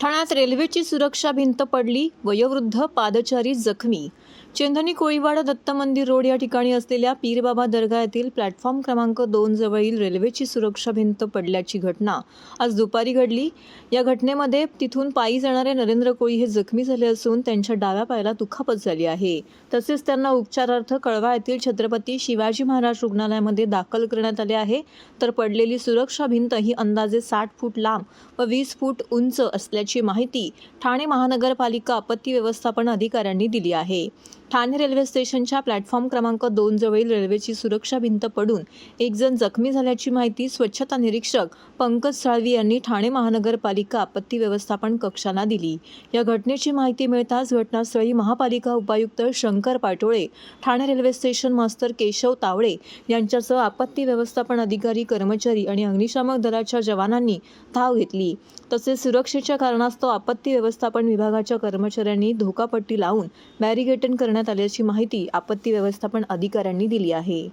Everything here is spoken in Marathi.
ठाण्यात रेल्वेची सुरक्षा भिंत पडली वयोवृद्ध पादचारी जखमी. चेंधनी कोळीवाडा दत्त मंदिर रोड या ठिकाणी असलेल्या पीरबाबा दर्गा येथील प्लॅटफॉर्म क्रमांक दोन जवळील रेल्वेची सुरक्षा भिंत पडल्याची घटना आज दुपारी घडली. या घटनेमध्ये तिथून पायी जाणारे नरेंद्र कोळी हे जखमी झाले असून त्यांच्या डाव्या पायाला दुखापत झाली आहे. तसेच त्यांना उपचारार्थ कळवा येथील छत्रपती शिवाजी महाराज रुग्णालयामध्ये दाखल करण्यात आले आहे. तर पडलेली सुरक्षा भिंत ही अंदाजे साठ फूट लांब व वीस फूट उंच असल्याची माहिती ठाणे महानगरपालिका आपत्ती व्यवस्थापन अधिकाऱ्यांनी दिली आहे. ठाणे रेल्वे स्टेशनच्या प्लॅटफॉर्म क्रमांक दोन जवळील रेल्वेची सुरक्षा भिंत पडून एक जण जखमी झाल्याची माहिती स्वच्छता निरीक्षक पंकज साळवी यांनी ठाणे महानगरपालिका आपत्ती व्यवस्थापन कक्षाला दिली. या घटनेची माहिती मिळताच घटनास्थळी महापालिका उपायुक्त Shankar Patole Thane railway station master Keshav Tawde यांच्यासह आपत्ती व्यवस्थापन अधिकारी कर्मचारी आणि अग्निशामक दलाच्या जवानांनी धाव घेतली. तसेच सुरक्षेच्या कारणास्तव आपत्ती व्यवस्थापन विभागाच्या कर्मचाऱ्यांनी धोकापट्टी लावून बॅरिगेटन करण्यात आल्याची माहिती आपत्ती व्यवस्थापन अधिकाऱ्यांनी दिली आहे.